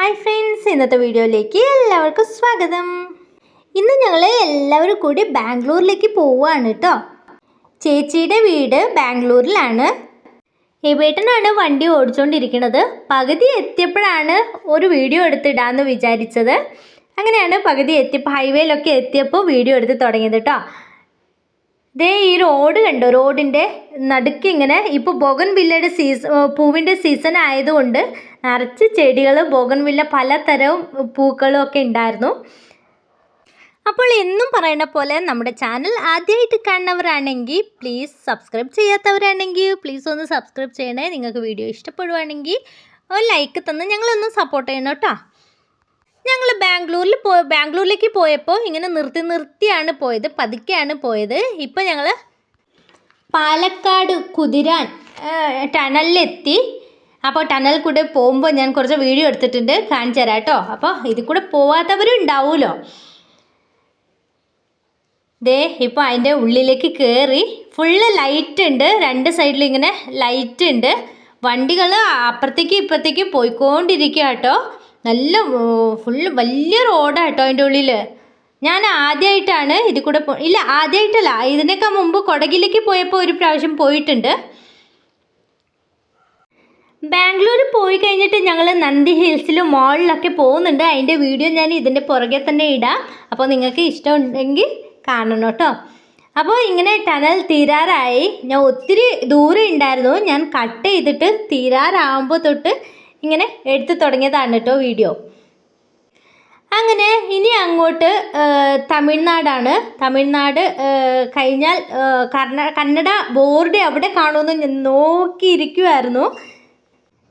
Hi friends ഇന്നത്തെ വീഡിയോയിലേക്ക് എല്ലാവർക്കും സ്വാഗതം. ഇന്ന് ഞങ്ങൾ എല്ലാവരും കൂടി ബാംഗ്ലൂരിലേക്ക് പോവുകയാണ് കേട്ടോ ചേച്ചിയുടെ വീട് ബാംഗ്ലൂരിലാണ്. എബേട്ടനാണ് വണ്ടി ഓടിച്ചുകൊണ്ടിരിക്കുന്നത് പകുതി എത്തിയപ്പോഴാണ് ഒരു വീഡിയോ എടുത്തിടാമെന്ന് വിചാരിച്ചത്. അങ്ങനെയാണ് പകുതി എത്തിയപ്പോൾ ഹൈവേയിലൊക്കെ എത്തിയപ്പോൾ വീഡിയോ എടുത്ത് തുടങ്ങിയത് കേട്ടോ ദേ ഈ റോഡ് കണ്ടോ? റോഡിന്റെ നടുക്കിങ്ങനെ ഇപ്പോൾ ബൊഗൻ വില്ലയുടെ സീസൺ പൂവിന്റെ സീസൺ ആയതുകൊണ്ട് നിറച്ച് ചെടികൾ ബോഗൻവില്ല പലതരം പൂക്കളും ഒക്കെ ഉണ്ടായിരുന്നു. അപ്പോൾ എന്നും പറയുന്ന പോലെ നമ്മുടെ ചാനൽ ആദ്യമായിട്ട് കാണുന്നവരാണെങ്കിൽ പ്ലീസ് സബ്സ്ക്രൈബ് ചെയ്യാത്തവരാണെങ്കിൽ പ്ലീസ് ഒന്ന് സബ്സ്ക്രൈബ് ചെയ്യണേ. നിങ്ങൾക്ക് വീഡിയോ ഇഷ്ടപ്പെടുവാണെങ്കിൽ ഒരു ലൈക്ക് തന്ന് ഞങ്ങളൊന്ന് സപ്പോർട്ട് ചെയ്യണം കേട്ടോ. ഞങ്ങൾ ബാംഗ്ലൂരിൽ പോ ബാംഗ്ലൂരിലേക്ക് പോയപ്പോൾ ഇങ്ങനെ നിർത്തി നിർത്തിയാണ് പോയത്. പതുക്കെയാണ് പോയത്. ഇപ്പോൾ ഞങ്ങൾ പാലക്കാട് കുതിരാൻ ടണലിലെത്തി. അപ്പോൾ ടണൽ കൂടെ പോകുമ്പോൾ ഞാൻ കുറച്ച് വീഡിയോ എടുത്തിട്ടുണ്ട് കാണിച്ചു തരാം കേട്ടോ. അപ്പോൾ ഇതിൽ കൂടെ പോവാത്തവരും ഉണ്ടാവുമല്ലോ ദേ ഇപ്പോൾ അതിന്റെ ഉള്ളിലേക്ക് കയറി ഫുള്ള് ലൈറ്റ് ഉണ്ട്. രണ്ട് സൈഡിലും ഇങ്ങനെ ലൈറ്റ് ഉണ്ട്. വണ്ടികൾ അപ്പുറത്തേക്ക് ഇപ്പുറത്തേക്ക് പോയിക്കൊണ്ടിരിക്കുക കേട്ടോ. നല്ല ഫുള്ള് വലിയ റോഡാണ് കേട്ടോ അതിന്റെ ഉള്ളിൽ ഞാൻ ആദ്യമായിട്ടാണ് ഇതിൽ കൂടെ പോ ഇല്ല ആദ്യമായിട്ടല്ല ഇതിനൊക്കെ മുമ്പ് കൊടകിലേക്ക് പോയപ്പോൾ ഒരു പ്രാവശ്യം പോയിട്ടുണ്ട്. ബാംഗ്ലൂർ പോയി കഴിഞ്ഞിട്ട് ഞങ്ങൾ നന്ദി ഹിൽസിലും മോളിലൊക്കെ പോകുന്നുണ്ട്. അതിന്റെ വീഡിയോ ഞാൻ ഇതിന്റെ പുറകെ തന്നെ ഇടാം. അപ്പോൾ നിങ്ങൾക്ക് ഇഷ്ടമുണ്ടെങ്കിൽ കാണണം കേട്ടോ. അപ്പോൾ ഇങ്ങനെ ടനൽ തീരാറായി. ഞാൻ ഒത്തിരി ദൂരെ ഉണ്ടായിരുന്നു. ഞാൻ കട്ട് ചെയ്തിട്ട് തീരാറാകുമ്പോൾ തൊട്ട് ഇങ്ങനെ എടുത്തു തുടങ്ങിയതാണ് കേട്ടോ വീഡിയോ. അങ്ങനെ ഇനി അങ്ങോട്ട് തമിഴ്നാടാണ്. തമിഴ്നാട് കഴിഞ്ഞാൽ കർണ കന്നഡ ബോർഡ് എവിടെ കാണുമെന്ന് നോക്കിയിരിക്കുമായിരുന്നു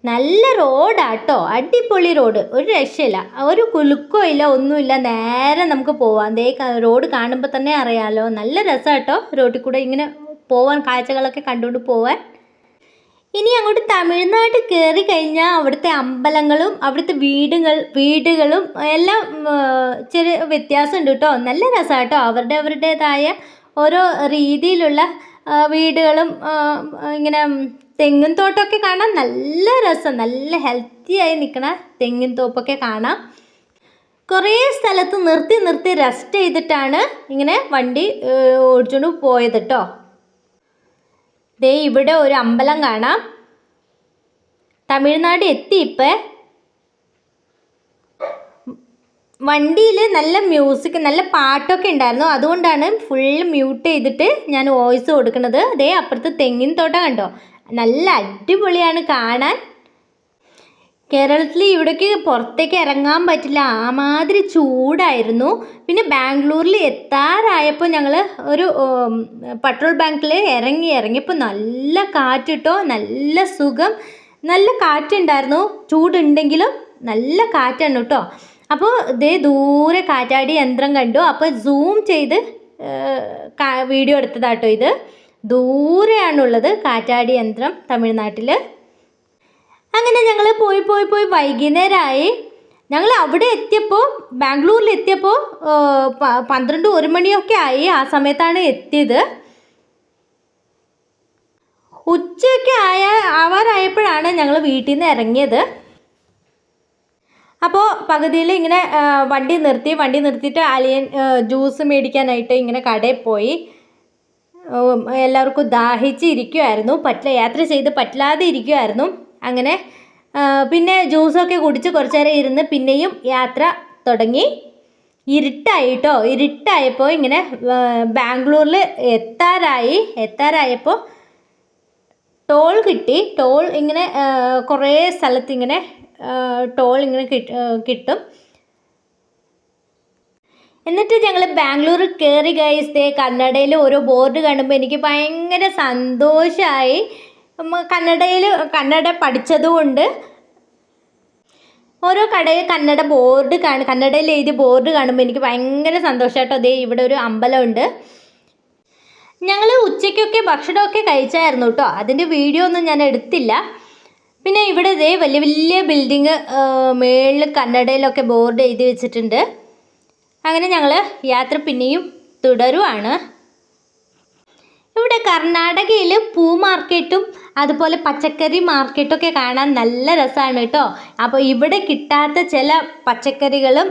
നല്ല റോഡാട്ടോ. അടിപൊളി റോഡ്. ഒരു രക്ഷയില്ല. ഒരു കുലുക്കോ ഇല്ല ഒന്നുമില്ല. നേരെ നമുക്ക് പോവാം. ദേ റോഡ് കാണുമ്പോൾ തന്നെ അറിയാമല്ലോ നല്ല രസമാട്ടോ റോഡിൽ കൂടെ ഇങ്ങനെ പോവാൻ കാഴ്ചകളൊക്കെ കണ്ടുകൊണ്ട് പോവാൻ. ഇനി അങ്ങോട്ട് തമിഴ്നാട് കയറി കഴിഞ്ഞാൽ അവിടുത്തെ അമ്പലങ്ങളും അവിടുത്തെ വീടുകൾ വീടുകളും എല്ലാം ചെറിയ വ്യത്യാസമുണ്ട് കേട്ടോ. നല്ല രസമാണ് കേട്ടോ അവരുടെ അവരുടേതായ ഓരോ രീതിയിലുള്ള വീടുകളും ഇങ്ങനെ തെങ്ങിൻ തോട്ടമൊക്കെ കാണാൻ നല്ല രസം നല്ല ഹെൽത്തി ആയി നിൽക്കണ തെങ്ങിൻ തോപ്പൊക്കെ കാണാം. കുറേ സ്ഥലത്ത് നിർത്തി നിർത്തി റെസ്റ്റ് ചെയ്തിട്ടാണ് ഇങ്ങനെ വണ്ടി ഓടിച്ചുകൊണ്ട് പോയത് കേട്ടോ ദേ ഇവിടെ ഒരു അമ്പലം കാണാം. തമിഴ്നാട് എത്തി ഇപ്പം. വണ്ടിയിൽ നല്ല മ്യൂസിക് നല്ല പാട്ടൊക്കെ ഉണ്ടായിരുന്നു. അതുകൊണ്ടാണ് ഫുൾ മ്യൂട്ട് ചെയ്തിട്ട് ഞാൻ വോയിസ് കൊടുക്കുന്നത്. അതേ അപ്പുറത്ത് തെങ്ങിൻ തോട്ടം കണ്ടോ? നല്ല അടിപൊളിയാണ് കാണാൻ. കേരളത്തിൽ ഇവിടേക്ക് പുറത്തേക്ക് ഇറങ്ങാൻ പറ്റില്ല. ആമാതിരി ചൂടായിരുന്നു. പിന്നെ ബാംഗ്ലൂരിൽ എത്താറായപ്പോൾ ഞങ്ങൾ ഒരു പെട്രോൾ ബാങ്കിൽ ഇറങ്ങി ഇറങ്ങിയപ്പോൾ നല്ല കാറ്റിട്ടോ നല്ല സുഖം. നല്ല കാറ്റുണ്ടായിരുന്നു. ചൂടുണ്ടെങ്കിലും നല്ല കാറ്റാണ് കേട്ടോ. അപ്പോൾ ഇതേ ദൂരെ കാറ്റാടി യന്ത്രം കണ്ടു. അപ്പോൾ സൂം ചെയ്ത് വീഡിയോ എടുത്തതാട്ടോ ഇത്. ദൂരെയാണുള്ളത് കാറ്റാടി യന്ത്രം തമിഴ്നാട്ടിൽ അങ്ങനെ ഞങ്ങൾ പോയി പോയി പോയി വൈകുന്നേരമായി ഞങ്ങൾ അവിടെ എത്തിയപ്പോൾ ബാംഗ്ലൂരിൽ എത്തിയപ്പോൾ പന്ത്രണ്ട് ഒരു മണിയൊക്കെ ആയി ആ സമയത്താണ് എത്തിയത്. ഉച്ചയൊക്കെ ആയ ആവാറായപ്പോഴാണ് ഞങ്ങൾ വീട്ടിൽ നിന്ന് ഇറങ്ങിയത്. അപ്പോൾ പകുതിയിൽ ഇങ്ങനെ വണ്ടി നിർത്തി വണ്ടി നിർത്തിയിട്ട് അലിയൻ ജ്യൂസ് മേടിക്കാനായിട്ട് ഇങ്ങനെ കടയിൽ പോയി. എല്ലാവർക്കും ദാഹിച്ച് ഇരിക്കുമായിരുന്നു പറ്റില്ല യാത്ര ചെയ്ത് പറ്റില്ലാതെ ഇരിക്കുമായിരുന്നു അങ്ങനെ പിന്നെ ജ്യൂസൊക്കെ കുടിച്ച് കുറച്ച് നേരം ഇരുന്ന് പിന്നെയും യാത്ര തുടങ്ങി. ഇരുട്ടായിട്ടോ ഇരുട്ടായപ്പോൾ ഇങ്ങനെ ബാംഗ്ലൂരിൽ എത്താറായി. എത്താറായപ്പോൾ ടോൾ കിട്ടി. ടോൾ ഇങ്ങനെ കുറേ സ്ഥലത്ത് ഇങ്ങനെ ടോൾ ഇങ്ങനെ കിട്ടും എന്നിട്ട് ഞങ്ങൾ ബാംഗ്ലൂർ കയറി കഴിച്ചേ കന്നഡയിൽ ഓരോ ബോർഡ് കാണുമ്പോൾ എനിക്ക് ഭയങ്കര സന്തോഷമായി കന്നഡയിൽ കന്നഡ പഠിച്ചതുകൊണ്ട് ഓരോ കടയിൽ കന്നഡ ബോർഡ് കാണും കന്നഡയിൽ എഴുതിയ ബോർഡ് കാണുമ്പോൾ എനിക്ക് ഭയങ്കര സന്തോഷമായിട്ടോ അതേ ഇവിടെ ഒരു അമ്പലമുണ്ട്. ഞങ്ങൾ ഉച്ചയ്ക്കൊക്കെ ഭക്ഷണമൊക്കെ കഴിച്ചായിരുന്നു കേട്ടോ. അതിന്റെ വീഡിയോ ഒന്നും ഞാൻ എടുത്തില്ല. പിന്നെ ഇവിടെ ഇതേ വലിയ വലിയ ബിൽഡിങ് മേളിൽ കന്നഡയിലൊക്കെ ബോർഡ് എഴുതി വെച്ചിട്ടുണ്ട്. അങ്ങനെ ഞങ്ങൾ യാത്ര പിന്നെയും തുടരുവാണ്. ഇവിടെ കർണാടകയിൽ പൂ മാർക്കറ്റും അതുപോലെ പച്ചക്കറി മാർക്കറ്റൊക്കെ കാണാൻ നല്ല രസമാണ് കേട്ടോ. അപ്പോൾ ഇവിടെ കിട്ടാത്ത ചില പച്ചക്കറികളും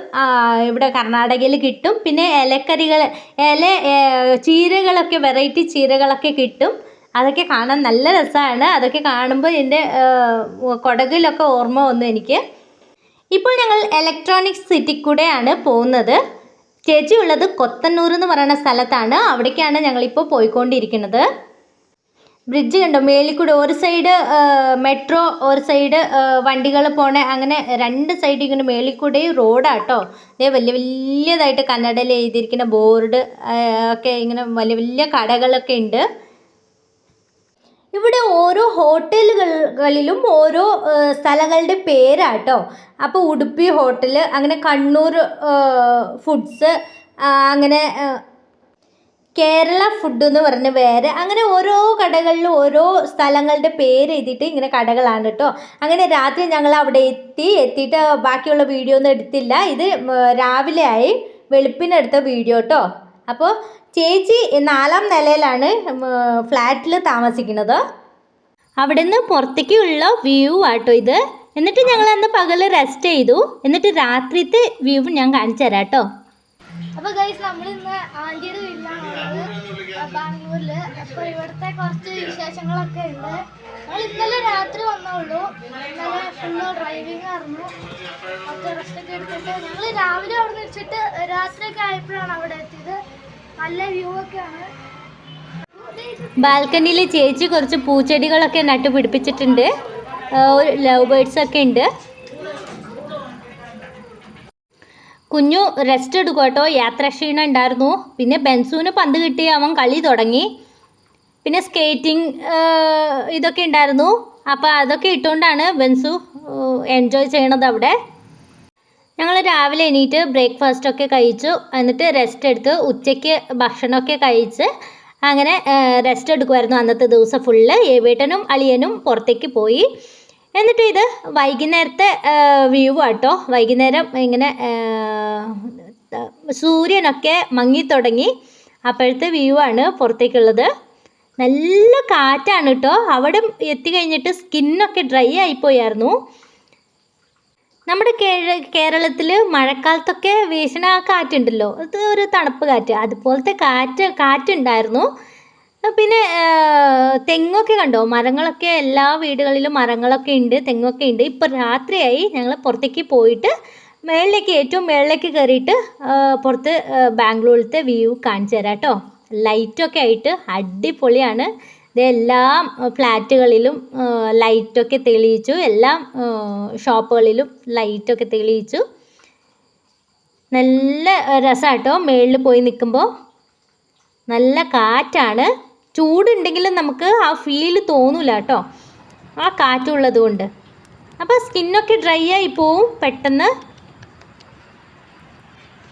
ഇവിടെ കർണാടകയിൽ കിട്ടും. പിന്നെ ഇലക്കറികൾ ഇല ചീരകളൊക്കെ വെറൈറ്റി ചീരകളൊക്കെ കിട്ടും. അതൊക്കെ കാണാൻ നല്ല രസമാണ് അതൊക്കെ കാണുമ്പോൾ എന്റെ കൊടകിലൊക്കെ ഓർമ്മ വന്നു എനിക്ക്. ഇപ്പോൾ ഞങ്ങൾ ഇലക്ട്രോണിക് സിറ്റി കൂടെയാണ് പോകുന്നത്. ചേച്ചി ഉള്ളത് കൊത്തന്നൂർ എന്ന് പറയുന്ന സ്ഥലത്താണ്. അവിടേക്കാണ് ഞങ്ങളിപ്പോൾ പോയിക്കൊണ്ടിരിക്കുന്നത്. ബ്രിഡ്ജ് കണ്ടോ? മേലിൽ കൂടെ ഒരു സൈഡ് മെട്രോ ഒരു സൈഡ് വണ്ടികൾ പോണേ. അങ്ങനെ രണ്ട് സൈഡ് ഇങ്ങനെ മേളിൽ കൂടെ റോഡാട്ടോ. ഇതേ വലിയ വലിയതായിട്ട് കന്നഡയിൽ എഴുതിയിരിക്കുന്ന ബോർഡ് ഒക്കെ ഇങ്ങനെ വലിയ വലിയ കടകളൊക്കെ ഉണ്ട്. ഇവിടെ ഓരോ ഹോട്ടലുകളിലും ഓരോ സ്ഥലങ്ങളുടെ പേരാട്ടോ. അപ്പോൾ ഉടുപ്പി ഹോട്ടൽ അങ്ങനെ കണ്ണൂർ ഫുഡ്സ് അങ്ങനെ കേരള ഫുഡ് എന്ന് പറഞ്ഞ് വേറെ അങ്ങനെ ഓരോ കടകളിലും ഓരോ സ്ഥലങ്ങളുടെ പേര് എഴുതിയിട്ട് ഇങ്ങനെ കടകളാണ് കേട്ടോ അങ്ങനെ രാത്രി ഞങ്ങൾ അവിടെ എത്തി എത്തിയിട്ട് ബാക്കിയുള്ള വീഡിയോ ഒന്നും എടുത്തില്ല. ഇത് രാവിലെ ആയി വെളുപ്പിനെടുത്ത വീഡിയോ കേട്ടോ അപ്പോൾ ചേച്ചി നാലാം നിലയിലാണ് ഫ്ലാറ്റിൽ താമസിക്കുന്നത്. അവിടെ അവിടുന്ന് പുറത്തേക്കുള്ള വ്യൂ ആട്ടോ ഇത്. എന്നിട്ട് ഞങ്ങൾ അന്ന് പകൽ റെസ്റ്റ് ചെയ്തു. എന്നിട്ട് രാത്രിത്തെ വ്യൂ ഞാൻ കാണിച്ചു തരാം കേട്ടോ. അപ്പൊ ഗൈസ് നമ്മൾ ഇന്ന് ആന്റിയുടെ വീട്ടിലാണ് ഉള്ളത് ബാംഗ്ലൂരിൽ. അപ്പൊ ഇവിടുത്തെ കുറച്ച് വിശേഷങ്ങളൊക്കെ ഉണ്ട്. ഞങ്ങൾ ഇന്നലെ രാത്രി വന്നോളൂ. ഇന്നലെ ഫുള്ള് ഡ്രൈവിംഗ് ആയിരുന്നു. കുറച്ച് റെസ്റ്റ് ഒക്കെ എടുത്തിട്ട് ഞങ്ങൾ രാവിലെ അവിടെ നിന്ന് വെച്ചിട്ട് രാത്രിയൊക്കെ ആയപ്പോഴാണ് അവിടെ എത്തിയത്. നല്ല വ്യൂ ഒക്കെയാണ്. ബാൽക്കണിയിൽ ചേച്ചി കുറച്ച് പൂച്ചെടികളൊക്കെ നട്ടു പിടിപ്പിച്ചിട്ടുണ്ട്. ഒരു ലവ് ബേർഡ്സ് ഒക്കെ ഉണ്ട്. കുഞ്ഞു റെസ്റ്റ് എടുക്കും കേട്ടോ. യാത്രാക്ഷീണം ഉണ്ടായിരുന്നു. പിന്നെ ബെൻസൂന് പന്ത് കിട്ടി അവൻ കളി തുടങ്ങി. പിന്നെ സ്കേറ്റിംഗ് ഇതൊക്കെ ഉണ്ടായിരുന്നു. അപ്പോൾ അതൊക്കെ ഇട്ടുകൊണ്ടാണ് ബെൻസു എൻജോയ് ചെയ്യണത് അവിടെ. ഞങ്ങൾ രാവിലെ എണീറ്റ് ബ്രേക്ക്ഫാസ്റ്റ് ഒക്കെ കഴിച്ചു. എന്നിട്ട് റെസ്റ്റ് എടുത്ത് ഉച്ചയ്ക്ക് ഭക്ഷണമൊക്കെ കഴിച്ച് അങ്ങനെ റെസ്റ്റ് എടുക്കുമായിരുന്നു അന്നത്തെ ദിവസം ഫുള്ള് ഏവേട്ടനും അളിയനും പുറത്തേക്ക് പോയി. എന്നിട്ട് ഇത് വൈകുന്നേരത്തെ വ്യൂ ആട്ടോ. വൈകുന്നേരം ഇങ്ങനെ സൂര്യനൊക്കെ മങ്ങി തുടങ്ങി അപ്പോഴത്തെ വ്യൂ ആണ് പുറത്തേക്കുള്ളത്. നല്ല കാറ്റാണ് കേട്ടോ അവിടെ എത്തിക്കഴിഞ്ഞിട്ട് സ്കിന്നൊക്കെ ഡ്രൈ ആയിപ്പോയായിരുന്നു നമ്മുടെ കേര കേരളത്തിൽ മഴക്കാലത്തൊക്കെ വീശണ ആ കാറ്റുണ്ടല്ലോ. അത് ഒരു തണുപ്പ് കാറ്റ്. അതുപോലത്തെ കാറ്റ് കാറ്റുണ്ടായിരുന്നു. പിന്നെ തെങ്ങൊക്കെ കണ്ടോ? മരങ്ങളൊക്കെ എല്ലാ വീടുകളിലും മരങ്ങളൊക്കെ ഉണ്ട് തെങ്ങൊക്കെ ഉണ്ട്. ഇപ്പോൾ രാത്രിയായി ഞങ്ങൾ പുറത്തേക്ക് പോയിട്ട് മേളിലേക്ക് ഏറ്റവും മേളിലേക്ക് കയറിയിട്ട് പുറത്ത് ബാംഗ്ലൂരിലത്തെ വ്യൂ കാണിച്ചു തരാം കേട്ടോ. ലൈറ്റൊക്കെ ആയിട്ട് അടിപൊളിയാണ്. ഇത് എല്ലാ ഫ്ലാറ്റുകളിലും ലൈറ്റൊക്കെ തെളിയിച്ചു. എല്ലാ ഷോപ്പുകളിലും ലൈറ്റൊക്കെ തെളിയിച്ചു. നല്ല രസമാട്ടോ മേളിൽ പോയി നിൽക്കുമ്പോൾ നല്ല കാറ്റാണ്. ചൂടുണ്ടെങ്കിലും നമുക്ക് ആ ഫീൽ തോന്നില്ല കേട്ടോ ആ കാറ്റുള്ളത് കൊണ്ട് അപ്പോൾ സ്കിന്നൊക്കെ ഡ്രൈ ആയി പോവും പെട്ടെന്ന്.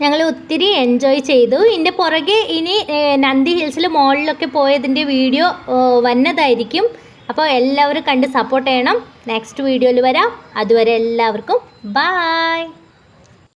ഞങ്ങൾ ഒത്തിരി എൻജോയ് ചെയ്തു. ഇതിന്റെ പുറകെ ഇനി നന്ദി ഹിൽസിൽ മോളിലൊക്കെ പോയതിന്റെ വീഡിയോ വന്നതായിരിക്കും. അപ്പോൾ എല്ലാവരും കണ്ട് സപ്പോർട്ട് ചെയ്യണം. നെക്സ്റ്റ് വീഡിയോയിൽ വരാം. അതുവരെ എല്ലാവർക്കും ബായ്